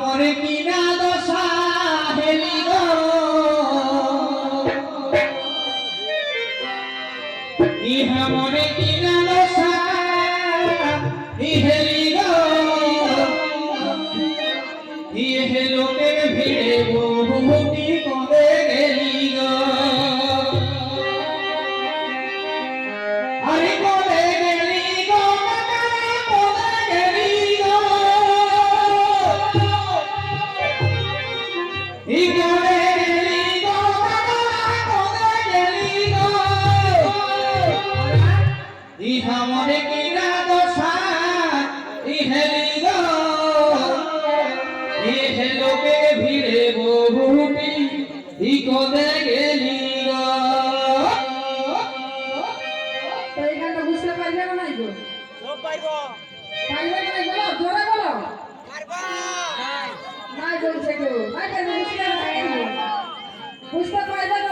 মরে কিনা দশা হেলি গো ইহা মরে কিনা দশা ইহেলি গো ইহে লোকের ভিড়ে বহুটি ইহা মরে কিনা দশা ইহেলি গো ইহে লোকে ভিড়ে বহুটি। ই কবে গেলি গো তো এই গানটা বুঝতে পারবে না নাই গো সব পাইব পারবে না নাই বলো জোরে বলো। পারবা। নাই বলছে গো। নাই পারবে বুঝতে পারবে বুঝতে পারবে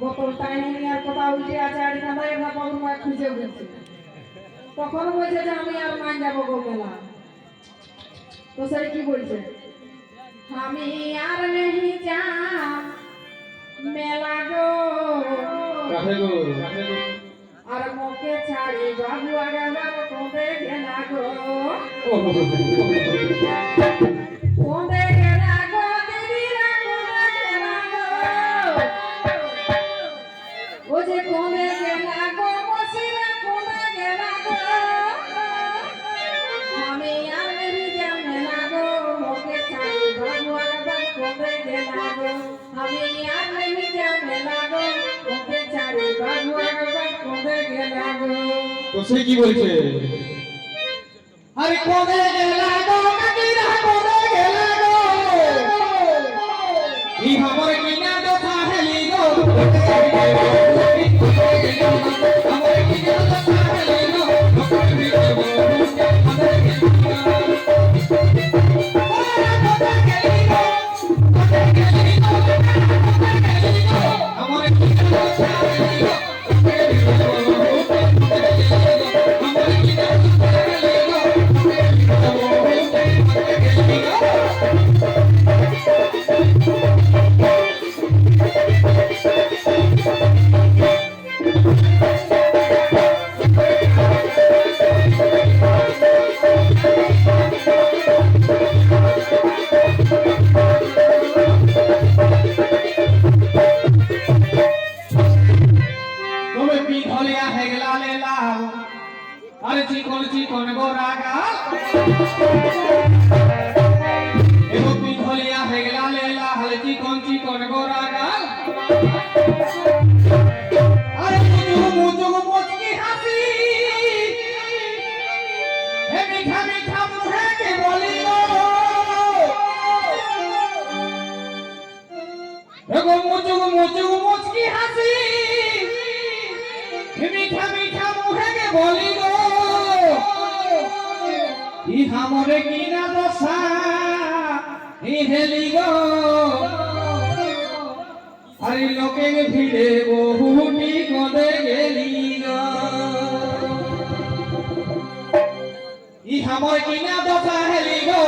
বোতল টাইনে নেওয়ার কথা উল্টে আছে আর এখানে না বাবুর মায়ের খুঁজে বলছে তখন বলছে যে আমি আর মান যাব গো মেলা। তো সেই কি বলছে? আমি আর নেই যা মেলা গো। আর মুখে ছাড়ি বাবু আগাবার কোঁদে গেলা গো। তো সে কি বলছে আরে কোদে গেলা গো কাকিরা কোদে গেলা গো ই খবর কিনা তো তাহলে গো পিঠলিয়া হেগলা লে লাল। আরে চিকন চিকন গোরা গাল। এগো পিঠলিয়া হে গালে লাল চিকন চিকন গোরা গাল। ই কিনা দশা? ই গো। আরে লোকে ভিড়ে বহুটি কদে গেলি গো। ই কিনা দশা হেলি গো?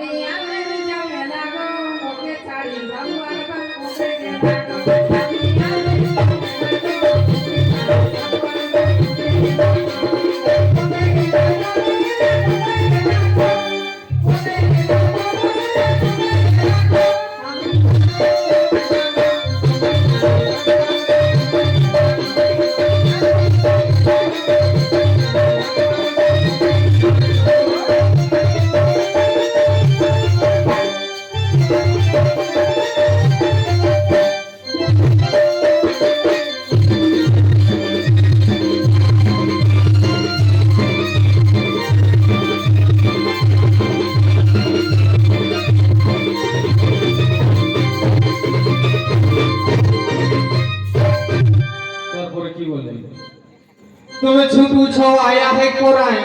আমি છો આયા હે કોરાય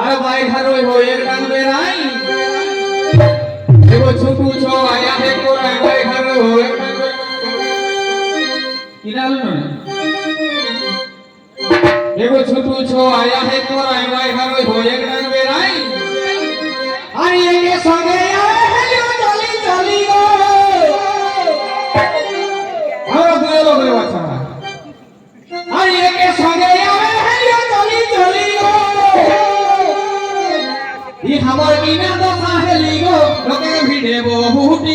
અરે ભાઈ હારો હોય કાન બેરાય એવો છોકુ છો આયા હે કોરાય ભાઈ હારો હોય કિનાલ નો એવો છોકુ છો આયા હે કોરાય ભાઈ હારો હોય কইনা তো ভিড়ে বহুটি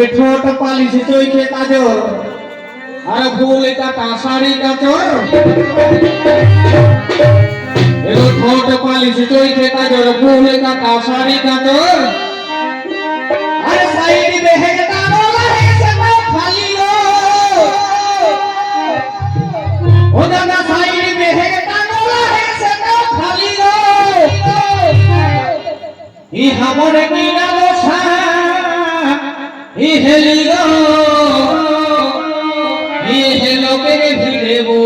બેઠો ટપાલી સિચોઈ છે કાજો અરે ફૂલ એકા તાસારી કાચો એનો થો ટપાલી સિચોઈ છે કાજો અરે ફૂલ એકા તાસારી કાચો અરે સાઈડી બેહે તારો રહે સગો ખાલી લો ઓના ના સાઈડી બેહે તારો રહે સગો ખાલી લો ઈ હમોરે કી ¡Fijelo, fijelo, que te fije!